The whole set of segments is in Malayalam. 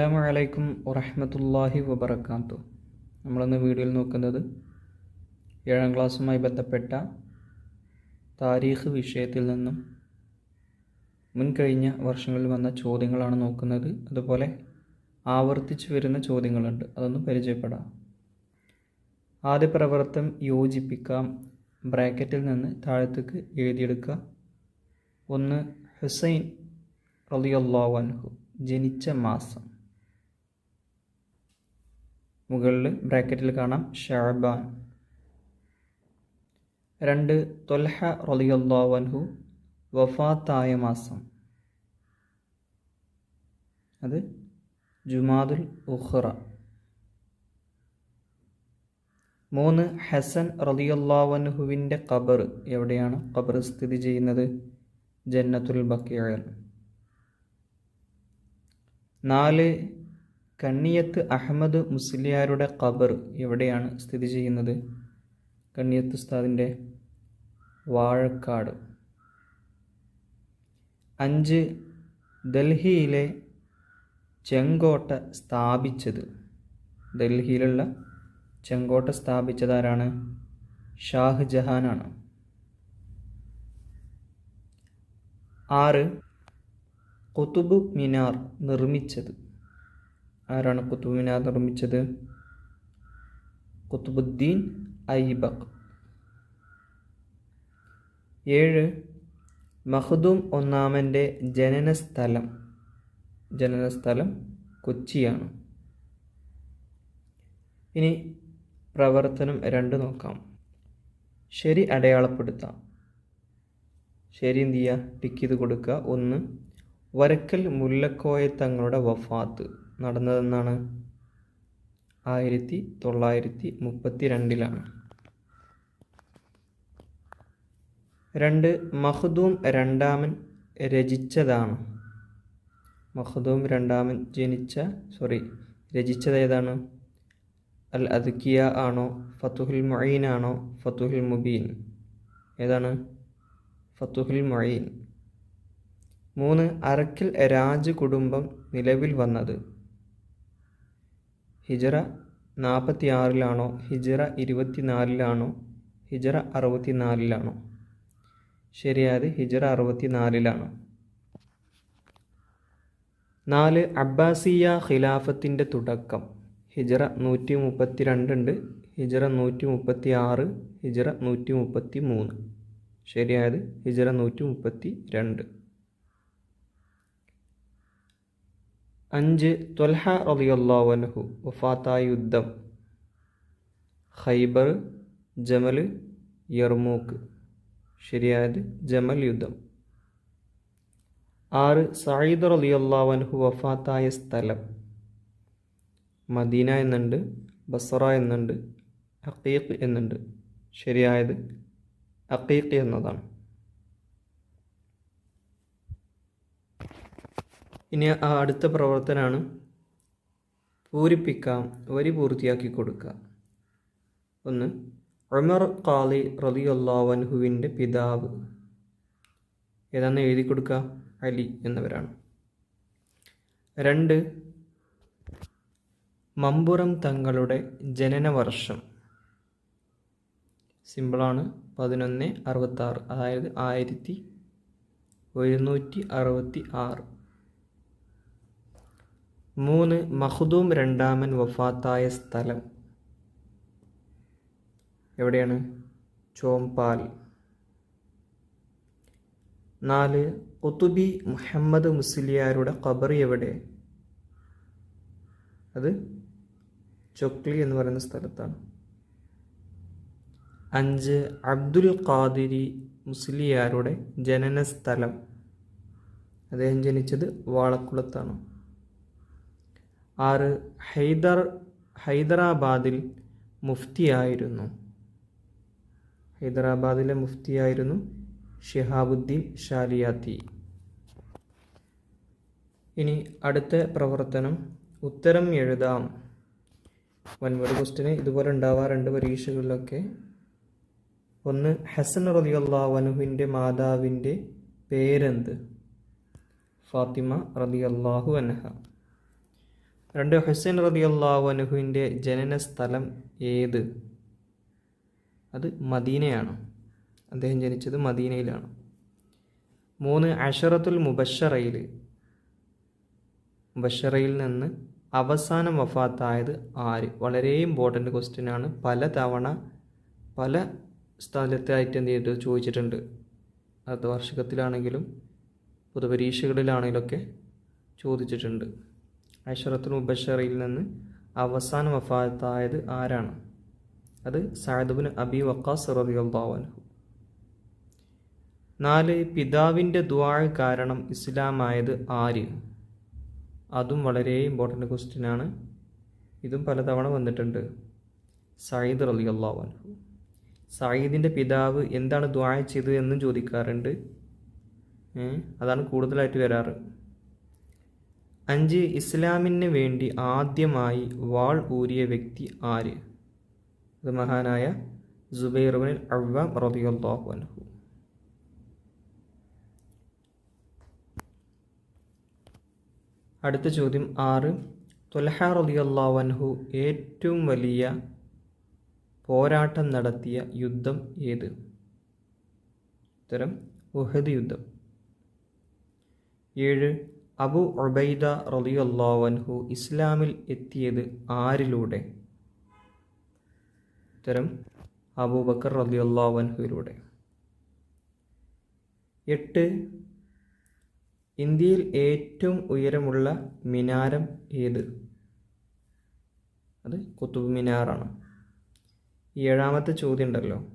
അസ്സാം വലൈക്കും വറഹമത്തല്ലാഹി വബർക്കാത്തു നമ്മളിന്ന് വീഡിയോയിൽ നോക്കുന്നത് ഏഴാം ക്ലാസ്സുമായി ബന്ധപ്പെട്ട താരീഖ് വിഷയത്തിൽ നിന്നും മുൻകഴിഞ്ഞ വർഷങ്ങളിൽ വന്ന ചോദ്യങ്ങളാണ് നോക്കുന്നത്. അതുപോലെ ആവർത്തിച്ചു വരുന്ന ചോദ്യങ്ങളുണ്ട്. അതൊന്ന് പരിചയപ്പെടാം. ആദ്യ പ്രവർത്തനം യോജിപ്പിക്കാം. ബ്രാക്കറ്റിൽ നിന്ന് താഴത്തേക്ക് എഴുതിയെടുക്കുക. ഒന്ന് ഹുസൈൻ റളിയല്ലാഹു അൻഹു. ജനിച്ച മാസം. മുകളിൽ ബ്രാക്കറ്റിൽ കാണാം ഷാബാൻ. രണ്ട് തൊൽഹ അൻഹു വഫാത്തായ മാസം. അത് ജുമാദുൽ ഉഖ്റ. മൂന്ന് ഹസൻ റളിയല്ലാഹു അൻഹുവിന്റെ ഖബർ എവിടെയാണ്? ഖബർ സ്ഥിതി ചെയ്യുന്നത് ജന്നത്തുൽ ബക്കിയൽ നാല് കണ്ണിയത്ത് അഹമ്മദ് മുസ്ലിയാരുടെ ഖബർ എവിടെയാണ് സ്ഥിതി ചെയ്യുന്നത്? കണ്ണിയത്ത് ഉസ്താദിന്റെ വാഴക്കാട്. അഞ്ച് ഡൽഹിയിലെ ചെങ്കോട്ട സ്ഥാപിച്ചത്. ഡൽഹിയിലുള്ള ചെങ്കോട്ട സ്ഥാപിച്ചതാരാണ്? ഷാഹ്ജഹാനാണ് ആറ് കുത്തുബ് മിനാർ നിർമ്മിച്ചത്. ആരാണ് കുത്തുബ് മിനാർ നിർമ്മിച്ചത് കുത്തുബുദ്ദീൻ ഐബക് ഏഴ് മഹദും ഒന്നാമന്റെ ജനനസ്ഥലം. ജനനസ്ഥലം കൊച്ചിയാണ്. ഇനി പ്രവർത്തനം രണ്ട് നോക്കാം. ശരി അടയാളപ്പെടുത്താം. ശരി എന്ത് ചെയ്യുക? ടിക്ക് ചെയ്ത് കൊടുക്കുക. ഒന്ന് വരക്കൽ മുല്ലക്കോയ തങ്ങളുടെ വഫാത്ത്. നടന്നതെന്നാണ് ആയിരത്തി തൊള്ളായിരത്തി മുപ്പത്തി രണ്ടിലാണ് രണ്ട് മഹ്ദൂം രണ്ടാമൻ രചിച്ചതാണ്. മഹ്ദൂം രണ്ടാമൻ ജനിച്ച സോറി രചിച്ചത് ഏതാണ്? അൽ അദ്ക്കിയ ആണോ? ഫത്തുഹുൽ മൊയ്ൻ ആണോ? ഫത്തുഹുൽ മുബീൻ. ഏതാണ്? ഫത്തുഹുൽ മൊയ്ൻ മൂന്ന് അറക്കിൽ രാജകുടുംബം നിലവിൽ വന്നത്. ഹിജറ നാൽപ്പത്തി ആറിലാണോ ഹിജറ ഇരുപത്തിനാലിലാണോ? ഹിജറ അറുപത്തിനാലിലാണോ? ശരിയായത് ഹിജറ അറുപത്തിനാലിലാണ്. നാല് അബ്ബാസിയ ഖിലാഫത്തിന്റെ തുടക്കം. ഹിജറ നൂറ്റി മുപ്പത്തി രണ്ടുണ്ട് ഹിജറ നൂറ്റി മുപ്പത്തി ആറ് ഹിജറ നൂറ്റി മുപ്പത്തി മൂന്ന് ശരിയായത് ഹിജറ നൂറ്റി മുപ്പത്തി രണ്ട് അഞ്ച് ത്വൽഹ റളിയല്ലാഹു വഫാത്തായ യുദ്ധം. ഖൈബർ ജമൽ യർമൂക്ക്. ശരിയായത് ജമൽ യുദ്ധം. ആറ് സയ്യിദ് റളിയല്ലാഹു വഫാത്തായ സ്ഥലം. മദീന എന്നുണ്ട് ബസറ എന്നുണ്ട് അക്കീഖ് എന്നുണ്ട്. ശരിയായത് അക്കീഖ് എന്നതാണ്. ഇനി ആ അടുത്ത പ്രവർത്തനമാണ് പൂരിപ്പിക്കാം വരി പൂർത്തിയാക്കി കൊടുക്കുക ഒന്ന് ഉമർ ഖാലി റലിയുല്ലാവൻഹുവിന്റെ പിതാവ്. ഏതാണെന്ന് എഴുതി കൊടുക്കുക അലി എന്നവരാണ്. രണ്ട് മമ്പുറം തങ്ങളുടെ ജനന വർഷം സിമ്പിളാണ്. പതിനൊന്ന് അറുപത്താറ് അതായത് ആയിരത്തി ഒരുന്നൂറ്റി അറുപത്തി ആറ്. മൂന്ന് മഹ്ദൂം രണ്ടാമൻ വഫാത്തായ സ്ഥലം. എവിടെയാണ്? ചോംപാൽ. നാല് കുത്തുബി മുഹമ്മദ് മുസ്ലിയാരുടെ ഖബർ എവിടെ? അത് ചൊക്ലി എന്ന് പറയുന്ന സ്ഥലത്താണ്. അഞ്ച് അബ്ദുൽ ഖാദിരി മുസ്ലിയാരുടെ ജനന സ്ഥലം അദ്ദേഹം ജനിച്ചത് വാളക്കുളത്താണ്. ആറ് ഹൈദർ ഹൈദരാബാദിൽ മുഫ്തിയായിരുന്നു. ഹൈദരാബാദിലെ മുഫ്തിയായിരുന്നു ഷിഹാബുദ്ദീൻ ഷാലിയാത്തി ഇനി അടുത്ത പ്രവർത്തനം ഉത്തരം എഴുതാം. വൻവേഡ് ക്വസ്റ്റിന് ഇതുപോലെ ഉണ്ടാവാറുണ്ട് പരീക്ഷകളിലൊക്കെ. ഒന്ന് ഹസൻ റലിയല്ലാവനുവിന്റെ മാതാവിന്റെ പേരെന്ത്? ഫാത്തിമ റലിയല്ലാഹു അൻഹ. രണ്ട് ഹുസൈൻ റതി അള്ളാഹുനുഹുവിന്റെ ജനന സ്ഥലം ഏത്? അത് മദീനയാണ്. അദ്ദേഹം ജനിച്ചത് മദീനയിലാണ്. മൂന്ന് അഷറത്തുൽ മുബഷറയിൽ മുബഷറയിൽ നിന്ന് അവസാനം വഫാത്തായത് ആര്? വളരെ ഇമ്പോർട്ടന്റ് ക്വസ്റ്റ്യൻ ആണ്. പല തവണ പല സ്ഥലത്തായിട്ട് എന്ത് ചെയ്തിട്ട് ചോദിച്ചിട്ടുണ്ട്. അടുത്ത വാർഷികത്തിലാണെങ്കിലും പൊതുപരീക്ഷകളിലാണെങ്കിലൊക്കെ ചോദിച്ചിട്ടുണ്ട്. അഷറത്തുൽ മുബഷറയിൽ നിന്ന് അവസാന വഫാത്തായത് ആരാണ്? അത് സാദുബിന് അബി വക്കാസ് റബിയുള്ളാവൻഹു നാല് പിതാവിന്റെ ദ്വാഴ കാരണം ഇസ്ലാമായത് ആര്? അതും വളരെ ഇമ്പോർട്ടന്റ് ക്വസ്റ്റ്യൻ ആണ്. ഇതും പലതവണ വന്നിട്ടുണ്ട്. സയ്യിദ് റലി അള്ളാഹു സയ്യിദിന്റെ പിതാവ് എന്താണ് ദ്വാഴ ചെയ്തത് എന്നും ചോദിക്കാറുണ്ട്. അതാണ് കൂടുതലായിട്ട് വരാറ്. അഞ്ച് ഇസ്ലാമിന് വേണ്ടി ആദ്യമായി വാൾ ഊരിയ വ്യക്തി ആര്? അത് മഹാനായ ജുബൈറുബിൻ അവ്വാം റബിയുള്ളാഹു അൻഹു. അടുത്ത ചോദ്യം ആറ്. തുലഹ റളിയല്ലാഹു അൻഹു ഏറ്റവും വലിയ പോരാട്ടം നടത്തിയ യുദ്ധം ഏത്? ഉത്തരം ഉഹദ് യുദ്ധം. ഏഴ് അബു ഒബൈദ റളിയല്ലാഹു അൻഹു ഇസ്ലാമിൽ എത്തിയത് ആരിലൂടെ? ഉത്തരം അബൂബക്കർ റളിയല്ലാഹു അൻഹുവിലൂടെ. എട്ട് ഇന്ത്യയിൽ ഏറ്റവും ഉയരമുള്ള മിനാരം ഏത്? അത് കുത്തുബ് മിനാറാണ്. ഏഴാമത്തെ ചോദ്യം ഉണ്ടല്ലോ.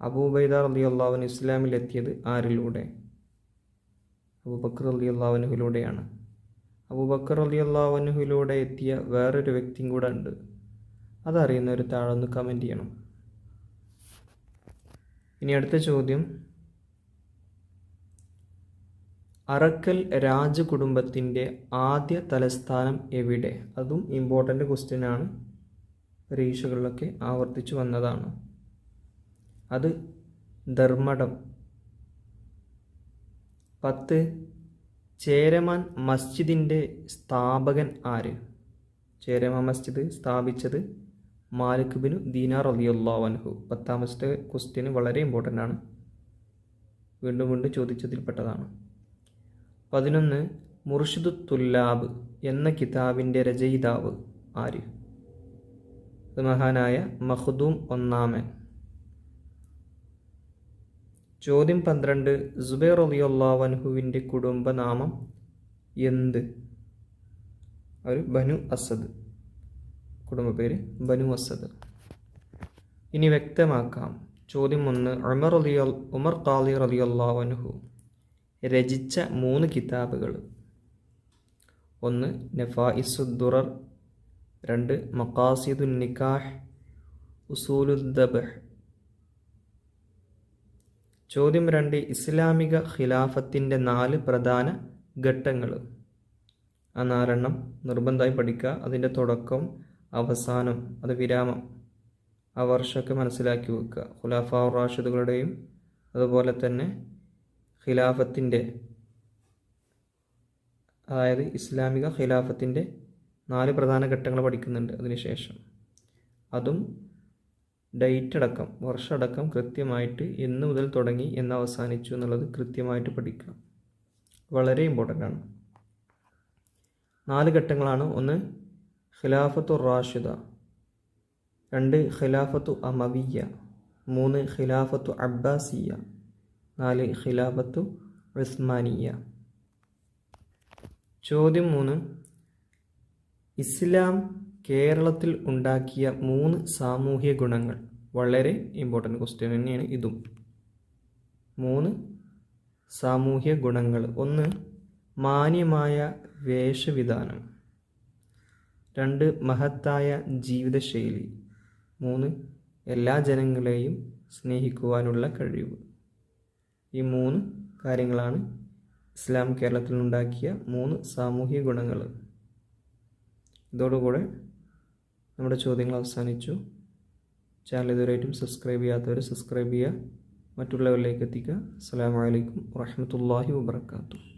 അബൂബൈദ ഇസ്ലാമിൽ എത്തിയത് ആരിലൂടെ? അബൂബക്കർ അലി അള്ളാഹുനുഹിലൂടെയാണ് അബൂബക്കർ അലി അള്ളാഹുനുഹിലൂടെ എത്തിയ വേറൊരു വ്യക്തിയും കൂടെ ഉണ്ട്. അതറിയുന്നവർ താഴെ ഒന്ന് കമന്റ് ചെയ്യണം. ഇനി അടുത്ത ചോദ്യം. അറക്കൽ രാജകുടുംബത്തിന്റെ ആദ്യ തലസ്ഥാനം എവിടെ? അതും ഇമ്പോർട്ടന്റ് ക്വസ്റ്റ്യനാണ് പരീക്ഷകളിലൊക്കെ ആവർത്തിച്ചു വന്നതാണ്. അത് ധർമ്മടം. പത്ത്. ചേരമാൻ മസ്ജിദിന്റെ സ്ഥാപകൻ ആര്? ചേരമാൻ മസ്ജിദ് സ്ഥാപിച്ചത് മാലിക് ബിനു ദീനാർ അലിയുള്ളാവൻഹു പത്താമത്തെ ക്വസ്റ്റ്യന് വളരെ ഇമ്പോർട്ടന്റ് ആണ്. വീണ്ടും വീണ്ടും ചോദിച്ചതിൽപ്പെട്ടതാണ്. പതിനൊന്ന്. മുർഷിദു തുല്ലാബ് എന്ന കിതാബിന്റെ രചയിതാവ് ആര്? മഹാനായ മഹ്ദൂം ഒന്നാമൻ. ചോദ്യം പന്ത്രണ്ട് സുബൈർ അലിയുള്ളാവൻഹുവിന്റെ കുടുംബനാമം എന്ത്? ഒരു ബനു അസദ് കുടുംബ പേര് ബനു അസദ് ഇനി വ്യക്തമാക്കാം. ചോദ്യം ഒന്ന് ഉമർ അലി ഉമർ ഖാലി റലിയല്ലാവൻഹു രചിച്ച മൂന്ന് കിതാബുകൾ. ഒന്ന് നഫായിസുദ്ദുറർ. രണ്ട് മക്കാസിദുൻ നിക്കാഹ് ഉസൂലുദ്ദബഹ്. ചോദ്യം രണ്ട് ഇസ്ലാമിക ഖിലാഫത്തിന്റെ നാല് പ്രധാന ഘട്ടങ്ങൾ. ആ നാലെണ്ണം നിർബന്ധമായി പഠിക്കുക. അതിന്റെ തുടക്കം അവസാനം അത് വിരാമം. ആ വർഷമൊക്കെ മനസ്സിലാക്കി വെക്കുക. ഖുലാഫ റാഷിദുകളുടെയും അതുപോലെ തന്നെ ഖിലാഫത്തിന്റെ അതായത് ഇസ്ലാമിക ഖിലാഫത്തിന്റെ നാല് പ്രധാന ഘട്ടങ്ങൾ പഠിക്കുന്നുണ്ട് അതിനുശേഷം അതും ഡേറ്റ് അടക്കം വർഷമടക്കം കൃത്യമായിട്ട് എന്ന് മുതൽ തുടങ്ങി എന്ന് അവസാനിച്ചു എന്നുള്ളത് കൃത്യമായിട്ട് പഠിക്കുക. വളരെ ഇമ്പോർട്ടന്റ് ആണ്. നാല് ഘട്ടങ്ങളാണ്. ഒന്ന് ഖിലാഫത്തു റാഷിദ. രണ്ട് ഖിലാഫത്തു അമവിയ മൂന്ന് ഖിലാഫത്തു അബ്ബാസിയ നാല് ഖിലാഫത്തു ഉസ്മാനിയ ചോദ്യം മൂന്ന് ഇസ്ലാം കേരളത്തിൽ ഉണ്ടാക്കിയ മൂന്ന് സാമൂഹ്യ ഗുണങ്ങൾ. വളരെ ഇമ്പോർട്ടന്റ് ക്വസ്റ്റ്യൻ തന്നെയാണ് ഇതും. മൂന്ന് സാമൂഹ്യ ഗുണങ്ങൾ. ഒന്ന് മാന്യമായ വേഷവിധാനം. രണ്ട് മഹത്തായ ജീവിതശൈലി. മൂന്ന് എല്ലാ ജനങ്ങളെയും സ്നേഹിക്കുവാനുള്ള കഴിവ്. ഈ മൂന്ന് കാര്യങ്ങളാണ് ഇസ്ലാം കേരളത്തിൽ ഉണ്ടാക്കിയ മൂന്ന് സാമൂഹിക ഗുണങ്ങൾ. ഇതോടുകൂടെ നമ്മുടെ ചോദ്യങ്ങൾ അവസാനിച്ചു. ചാനൽ ഇതുവരെയായിട്ടും സബ്സ്ക്രൈബ് ചെയ്യാത്തവർ സബ്സ്ക്രൈബ് ചെയ്യുക. മറ്റുള്ളവരിലേക്ക് എത്തിക്കുക. അസ്സാം വലൈക്കും വാഹമത്തല്ലാഹി വാബർക്കാത്തു